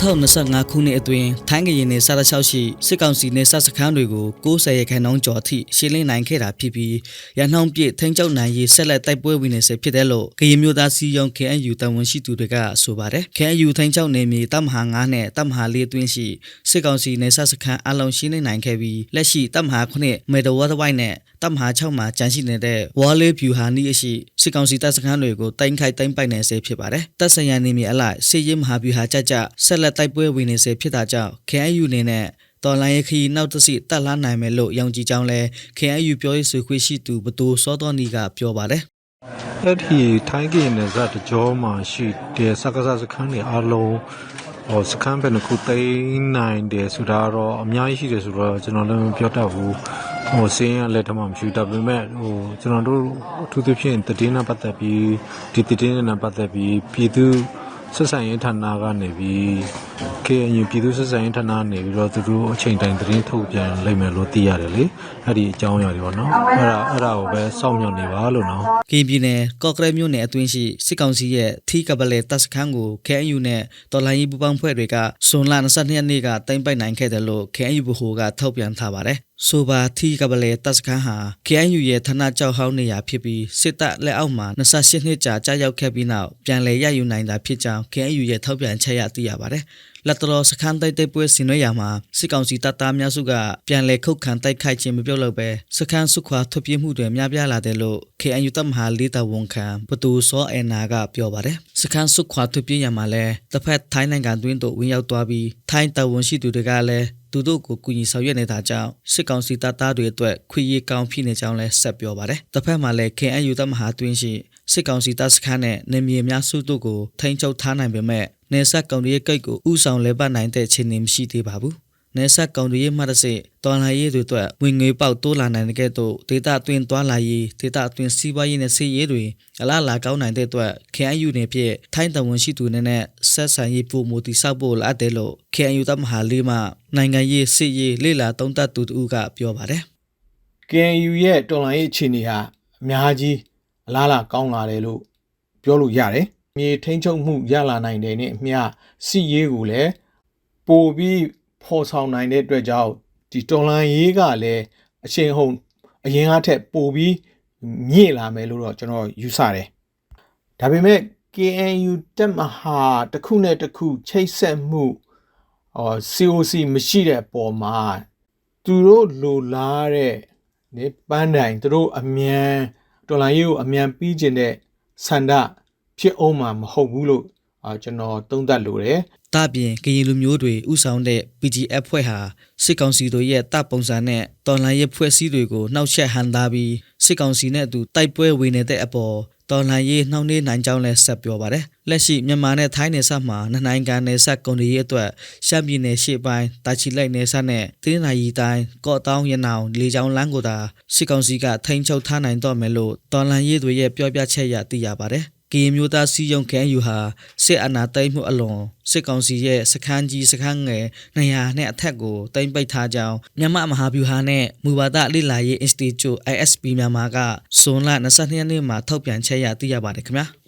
2025ခုနှစ်အတွင်းထိုင်းကရင်နယ်စားတလျှောက်ရှိစစ်ကောင်စီနယ်စပ်စခန်းတွေကို90ရခန့်နှောင်းကျော်အထိရှင်းလင်းနိုင်ခဲ့တာဖြစ်ပြီးရန်နှောင်းပြည့်ထိန်းချုပ်နိုင်ရေးဆက်လက်တိုက်ပွဲဝင်နေဆဲဖြစ်တယ်လို့ကရင်မျိုးသားစီယုံ KNU တဝန်ရှိသူတွေကဆိုပါတယ် KNU ထိန်းချုပ်နယ်မြေတပ်မဟာ9နဲ့တပ်မဟာ4အတွင်းရှိစစ်ကောင်စီနယ်စပ်စခန်းအလုံးရှင်းလင်းနိုင်ခဲ့ပြီးလက်ရှိတပ်မဟာ9မေတဝတ်ဝိုက်နဲ့တပ်မဟာ6မှာကြန့်ရှိနေတဲ့ဝါလေးဗျူဟာနီးအရှိ စစ်ကောင်စီတပ်စခန်းတွေကိုတိုက်ခိုက်တိုက်ပိုက်နေဆဲဖြစ်ပါတယ်တပ်ဆိုင်ရာနေမြေအလိုက်စစ်ရေးမဟာဗျူဟာကြကြဆက်လက်တိုက်ပွဲဝင်နေဆဲဖြစ်တာကြောင့် KNU အနေနဲ့တော်လိုင်းရခီနောက်တစ်စီတက်လာနိုင်မယ်လို့ယုံကြည်ကြောင်းလဲ KNU ပြောရေးဆိုခွင့်ရှိသူဘသူစောတော်နီကပြောပါတယ်အဲ့ဒီထိုင်းကင်နယ်စပ်တကြောမှာရှိတဲ့စကားစစခန်းတွေအားလုံး ဟိုစခန်းပဲတစ်ခုသိမ်းနိုင်တယ်ဆိုတာတော့အများကြီးရှိတယ်ဆိုတော့ကျွန်တော်လည်းမပြောတတ်ဘူးဟိုစင်းရလက်ထမမရှိဒါပေမဲ့ဟိုကျွန်တော်တို့အထူးသဖြင့်တည်င်းနဲ့ပတ်သက်ပြီးဒီတည်င်းနဲ့ပတ်သက်ပြီးပြည်သူ ဆက်ဆံရေးဌာနကနေပြီး KNU ပြည်သူဆက်ဆံရေးဌာနကနေပြီးတော့သူတို့အချိန်တိုင်းသတင်းထုတ်ပြန်လိုက်မယ်လို့သိရတယ်လေအဲ့ဒီအကြောင်းအရာတွေပေါ့နော်အဲ့ဒါအဲ့ဒါကိုပဲစောင့်မျှော်နေပါလို့နော်ကရင်ပြည်နယ်ကော့ကရက်မြို့နယ်အတွင်းရှိစစ်ကောင်စီရဲ့ထီကပလေတပ်စခန်းကို KNU နဲ့တော်လိုင်းရေးပူပေါင်းဖွဲ့တွေကဇွန်လ22ရက်နေ့ကတင်ပိုက်နိုင်ခဲ့တယ်လို့ KNU ဗဟိုကထုတ်ပြန်ထားပါတယ်။ဆိုပါထီကပလေတပ်စခန်းဟာ KNU ရဲ့ဌာနကြောက်ဟောင်းနေရာဖြစ်ပြီးစစ်တပ်လက်အောက်မှာ28နှစ်ကြာကြာရောက်ခဲ့ပြီးနောက်ပြန်လည်ရယူနိုင်တာဖြစ်ကြောင်း KNU ရဲ့ထုတ်ပြန်ချက်ရသိရပါတယ်။လက်တော်စခန်းတိုက်တိုက်ပွဲဆင်နွှဲရာမှာစစ်ကောင်စီတပ်သားများစုကပြန်လည်ခုတ်ခံတိုက်ခိုက်ခြင်းမပြုတ်လို့ပဲစခန်းစုခွာထွက်ပြေးမှုတွေများပြားလာတယ်လို့ KNU တပ်မဟာလေးတဝန်ခံဘသူစောအန်နာကပြောပါတယ်စခန်းစုခွာထွက်ပြေးရမှာလဲတစ်ဖက်ထိုင်းနိုင်ငံတွင်းသို့ဝင်ရောက်သွားပြီးထိုင်းတဝန်ရှိသူတွေကလည်း သူတို့ကိုကူညီဆောင်ရွက်နေတာကြောင့်စစ်ကောင်စီတပ်သားတွေအတွက်ခွေရီကောင်းဖြစ်နေကြောင်းလဲဆက်ပြောပါတယ်တစ်ဖက်မှာလည်း KNU တပ်မဟာတွင်းရှိစစ်ကောင်စီတပ်စခန်းနဲ့နေမြေများစုတို့ကိုထိန်းချုပ်ထားနိုင်ပေမဲ့နေဆက်ကောင်တွေရဲ့ကိတ်ကိုဥဆောင်လဲပတ်နိုင်တဲ့ခြေနေမရှိသေးပါဘူး နေဆက်ကောင်တွေရဲ့မှတ်တစေတော်လာရေးတွေအတွက်ဝင်ငွေပေါက်တိုးလာနိုင်တဲ့ကဲ့သို့ဒေတာအတွင်းသွားလာရေးဒေတာအတွင်းစီးပွားရေးနဲ့စီးရေးတွေအလားလာကောင်းနိုင်တဲ့အတွက် KNU နေဖြင့်ထိုင်းတဝန်ရှိသူနဲ့နဲ့ဆက်ဆံရေးပုံမူတည်ဆောက်ဖို့လိုအပ်တယ်လို့ KNU တပ်မဟာလေးမှနိုင်ငံရေးစစ်ရေးလေ့လာသုံးသပ်သူတူကပြောပါတယ် KNU ရဲ့တော်လိုင်းရေးအခြေအနေဟာအများကြီးအလားလာကောင်းလာတယ်လို့ပြောလို့ရတယ်။မြေထိန်ချုပ်မှုရလာနိုင်တယ်နဲ့အမျှစီရေးကိုလည်းပိုပြီး ဖော်ဆောင်နိုင်တဲ့အတွက်ကြောင့်ဒီတော်လိုင်းရေးကလည်းအချိန်ဟုန်အရင်ကထက်ပိုပြီးမြင့်လာမယ်လို့တော့ကျွန်တော်ယူဆတယ်။ဒါပေမဲ့ KNU တက်မဟာတစ်ခုနဲ့တစ်ခုချိတ်ဆက်မှုအော် COC မရှိတဲ့အပေါ်မှာသူတို့လိုလားတဲ့နေပန်းတိုင်သူတို့အမြန်တော်လိုင်းရေးကိုအမြန်ပြီးကျင်တဲ့ဆန္ဒဖြစ်အောင်မှာမဟုတ်ဘူးလို့အာကျွန်တော်သုံးသပ်လိုတယ်။ ဒါပြင်ကရင်လူမျိုးတွေဥဆောင်တဲ့ PGF ဖွဲ့ဟာစစ်ကောင်စီတို့ရဲ့တပ်ပုံစံနဲ့တော်လှန်ရေးဖွဲ့စည်းတွေကိုနှောက်ယှက်ဟန်သားပြီးစစ်ကောင်စီနဲ့အတူတိုက်ပွဲဝင်နေတဲ့အပေါ်တော်လှန်ရေးနှောင့်နှေးနိုင်ကြောင်းလည်းဆက်ပြောပါတယ်။လက်ရှိမြန်မာနဲ့ထိုင်းနယ်စပ်မှာနှစ်နိုင်ငံနယ်စပ်ကုန်တွေရဲ့အတွက်ရှမ်းပြည်နယ်ရှေ့ပိုင်းတာချီလိုက်နယ်စပ်နဲ့တင်းနာရီတိုင်းကော့တောင်းရနောင်လေကြောင်းလမ်းကိုသာစစ်ကောင်စီကထိန်းချုပ်ထားနိုင်တော့မယ်လို့တော်လှန်ရေးတွေရဲ့ပြောပြချက်အရသိရပါတယ်။ ကရင်မျိုးသားစီယုံခဲယူဟာစစ်အာဏာသိမ်းမှုအလွန်စစ်ကောင်စီရဲ့စခန်းကြီးစခန်းငယ်200နဲ့အထက်ကိုတင်ပိတ်ထားကြောင်းမြန်မာမဟာဗျူဟာနဲ့မူဝါဒလိလာရေး Institute ISP မြန်မာကဇွန်လ22ရက်နေ့မှာထုတ်ပြန်ချက်ရသိရပါတယ်ခင်ဗျာ။